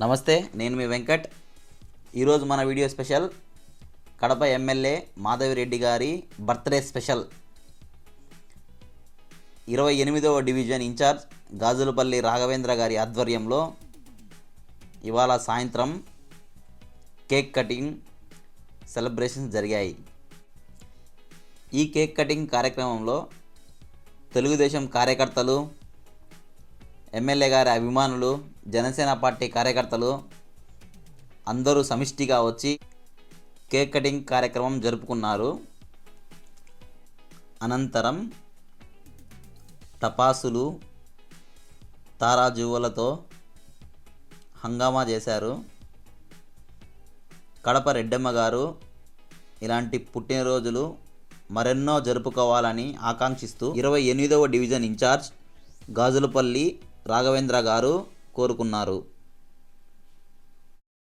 నమస్తే నేను మీ వెంకట్. ఈరోజు మన video special Kadapa MLA Madhavireddy గారి బర్త్డే స్పెషల్. ఇరవై ఎనిమిదవ డివిజన్ ఇన్ఛార్జ్ గాజులపల్లి రాఘవేంద్ర గారి ఆధ్వర్యంలో ఇవాళ సాయంత్రం కేక్ కటింగ్ సెలబ్రేషన్స్ జరిగాయి. ఈ కేక్ కటింగ్ కార్యక్రమంలో తెలుగుదేశం కార్యకర్తలు ఎమ్మెల్యే గారి అభిమానులు జనసేన పార్టీ కార్యకర్తలు అందరూ సమిష్టిగా వచ్చి కేక్ కటింగ్ కార్యక్రమం జరుపుకున్నారు. అనంతరం టపాసులు తారాజువులతో హంగామా చేశారు. కడప రెడ్డమ్మ గారు ఇలాంటి పుట్టినరోజులు మరెన్నో జరుపుకోవాలని ఆకాంక్షిస్తూ ఇరవై ఎనిమిదవ డివిజన్ ఇన్ఛార్జ్ గాజులపల్లి రాఘవేంద్ర గారు కోరుకున్నారు.